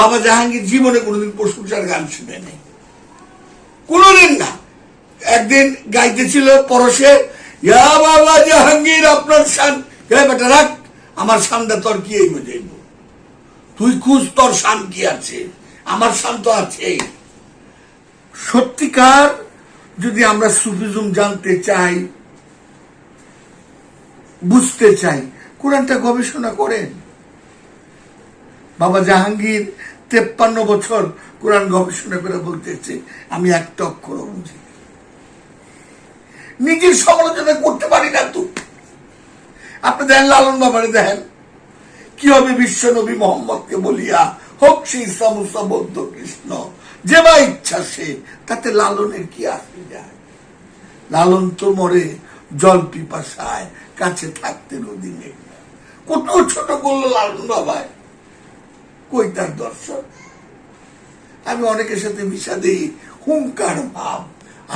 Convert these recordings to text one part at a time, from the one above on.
বাবা জাহাঙ্গীর জীবনে কোনোদিন প্রশংসার গান শুনে নেই কোনোদিন না। একদিন গাইতেছিল পরশে, ইয়া বাবা জাহাঙ্গীর, আপনার শান বেটা, রাখ, আমার শানটা তোর কি এই যাইব তুই খুঁজ, তোর শান কি আছে? আমার শান তো আছে। সত্যিকার যদি আমরা সুফিজম জানতে চাই, বুঝতে চাই, কোরআনটা গবেষণা করেন। বাবা জাহাঙ্গীর তেপ্পান্ন বছর কোরআন গবেষণা করে বলতেছে, আমি একটা অক্ষর বুঝি নিজের সমালোচনা করতে পারি না তো। আপনি দেখেন, লালন বাবারে দেখেন, কি হবে বিশ্ব নবী মোহাম্মদকে বলিয়া, হোক সে ইসা মুসা, বৌদ্ধ, কৃষ্ণ, যে বা ইচ্ছা সে, তাতে লালনের কি আসে যায়? লালন তো মরে, জল পিপাসায় কাছে থাকতে নদী কত ছোট করল লালন বাবায়। কই তার দর্শন? আমি অনেকের সাথে মিশা দিই, হুঙ্কার ভাব।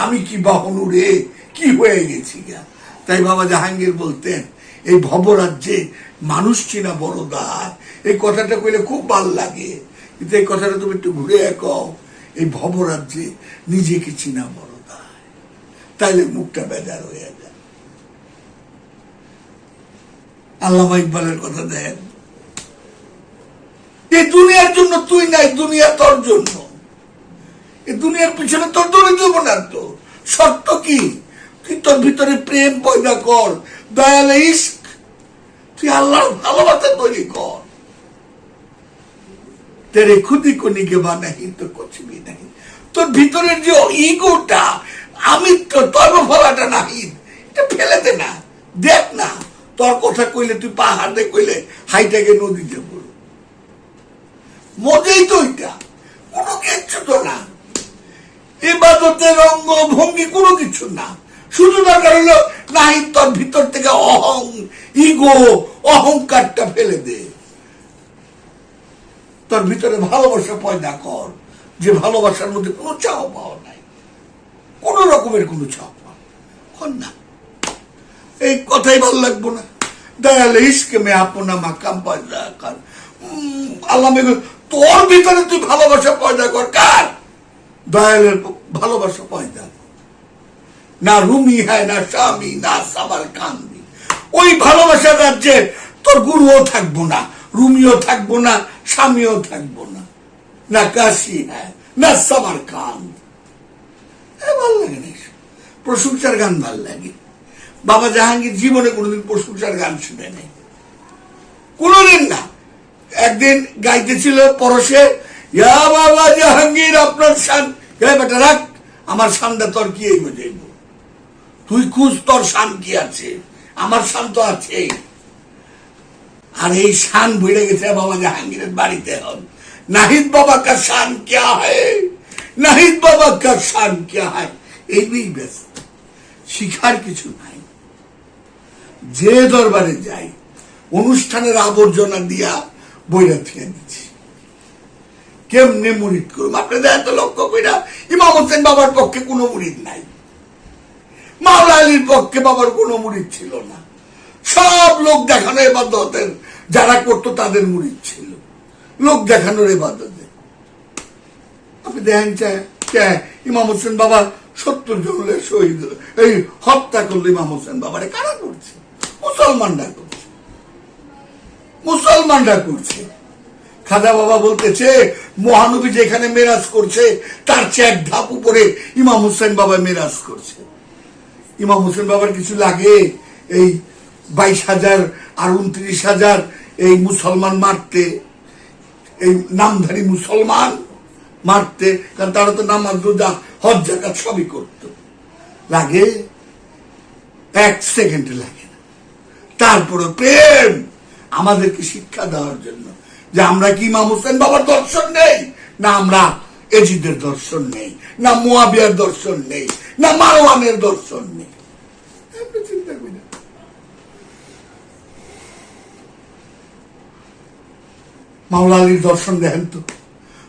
আমি কি বাহনু রে? কি হয়ে গেছি গা? তাই বাবা জাহাঙ্গীর বলতেন, এই ভবরাজ্যে মানুষ চিনা বড় দায় এই কথাটা কইলে খুব ভালো লাগে। কিন্তু এই কথাটা তুমি একটু ঘুরে কও, এই ভবরাজ্যে নিজেকে চিনা বড় দায় তাইলে মুখটা বেজার হয়ে যায়। আল্লামা ইকবালের কথা দেন এই দুনিয়ার জন্য তুই নাই, দুনিয়া তোর জন্য। এই দুনিয়ার পিছনে তোর দৌড়ে দেব না তো। শর্ত কি? তুই তোর ভিতরে প্রেম পয়দা কর, দয়ালে ইস্ক তুই আল্লাহর ভালোবাসা তৈরি কর। তেরে খুদি কনিকে বানাহি তো কচবি নাই তোর ভিতরের যে ইগোটা, আমি তো তোর ফলাটা নাহি। এটা ফেলে দে না, দেখ না। তোর কথা কইলে, তুই পাহাড়ে কইলে হাইটাকে নদী পড় মজেই তো এটা। কোনো কিচ্ছু তো না। ইবাদতের অঙ্গ ভঙ্গি কোনো কিছু না। শুধু দরকার হলো নাই তোর ভিতর থেকে অহং, ইগো, অহংকারটা ফেলে দে। তোর ভিতরে ভালোবাসা পয়দা কর। যে ভালোবাসার মধ্যে কোনো চাও পাওয়া নাই। কোন রকমের কোনো চাও পাওয়া না। এই কথাই ভালো লাগবো না। দয়ালে ইস্কে মে আপনা মাকাম পয়দা কর। আল্লাহ তোর ভিতরে তুই ভালোবাসা পয়দা কর। কার? দয়ালের ভালোবাসা পয়দা না রুমি হ্যায়, না স্বামী, না সাবার কান্দি। ওই ভালোবাসার রাজ্যে তোর গুরুও থাকব না, রুমিও থাকব না, স্বামীও থাকব না। না কাশি হ্যায়, না সাবার কান্দ। ভালো লাগে না প্রশংসার গান ভালো লাগে। বাবা জাহাঙ্গীর জীবনে কোনোদিন প্রশংসার গান শুনে নেই। কোনোদিন না। একদিন গাইতেছিল পরশে, ইয়া বাবা জাহাঙ্গীর, আপনার হে বেটা, রাখ, আমার শানটা তোর কি এই যাইব তুই খুঁজ, তোর শান কি আছে? আমার শান তো আছে। আর এই শান ভিড়ে গেছে বাবা জাহাঙ্গীরের বাড়িতে হন নাহিদ বাবা কা শান ক্যা হয়? নাহিদ বাবা কা শান ক্যা হয়? এই ব্যস্ত। শিখার কিছু নাই। যে দরবারে যাই, অনুষ্ঠানের আবর্জনা দিয়া বইরা থেকে দিচ্ছি কেমনে মুরিদ করুম? আপনাদের এত লক্ষ্য কইরা, ইমাম হোসেন বাবার পক্ষে কোনো মুরিদ নাই। মাওলা আলীর পক্ষে বাবার কোনো মুরিদ ছিল না। সব লোক দেখানো এবাদতের যারা করতো তাদের মুরিদ ছিল। লোক দেখানোর এবাদতে। আপনি দেখেন চায় ইমাম হোসেন বাবা সত্তর জনের শহীদ এই হত্যা করল ইমাম হোসেন বাবারে। কারা করছে? মুসলমানরা করছে। মুসলমানরা করছে। খাজা বাবা বলতেছে, মহানবী যেখানে মেরাজ করছে, তার চেয়ে এক ধাপ উপরে ইমাম হোসেন বাবা মেরাজ করছে। ইমাম হোসেন বাবার কিছু লাগে, এই বাইশ হাজার আর উনত্রিশ হাজার এই মুসলমান মারতে, এই নামধারী মুসলমান মারতে, কারণ তারা তো নামাজ, রোজা, হজ জাকাত সবই করত। লাগে, এক সেকেন্ডে লাগে না। তারপরে প্রেম। আমাদেরকে শিক্ষা দেওয়ার জন্য। যে আমরা কি ইমাম হোসেন বাবার দর্শন নেই? না আমরা এজিদের দর্শন নেই, না মোয়াবিয়ার দর্শন নেই, না মারওয়ানের দর্শন নেই। মাওলা আলীর দর্শন দেখেন তো?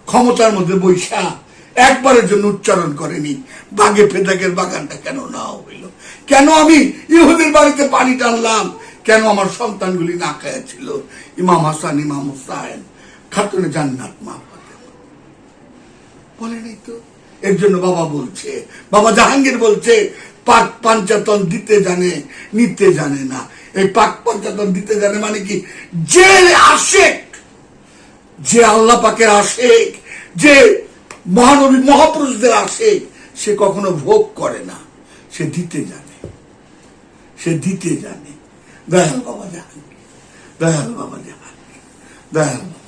ক্ষমতার মধ্যে বৈশা একবারের জন্য উচ্চারণ করেনি। বাগে ফেদাকের বাগানটা কেন না হইল? কেন আমি ইহুদের বাড়িতে পানি টানলাম? কেন আমার সন্তানগুলি না খায়া ছিল ইমাম হাসান, ইমাম হুসাইন, খাতুনে জান্নাত মা বলে নাই তো? এর জন্য বাবা বলছে, বাবা জাহাঙ্গীর বলছে, পাক পাঞ্চাতন দিতে জানে, নিতে জানে না। এই পাক পাঞ্চাতন দিতে জানে মানে কি? যে আশেক, যে আল্লাহ পাকের আশেক, যে মহানবী মহাপুরুষদের আশেক, সে কখনো ভোগ করে না। সে দিতে জানে। সে দিতে জানে। দয়াল বাবা জাহাঙ্গীর দয়াল বাবা জাহাঙ্গীর দয়াল বাবা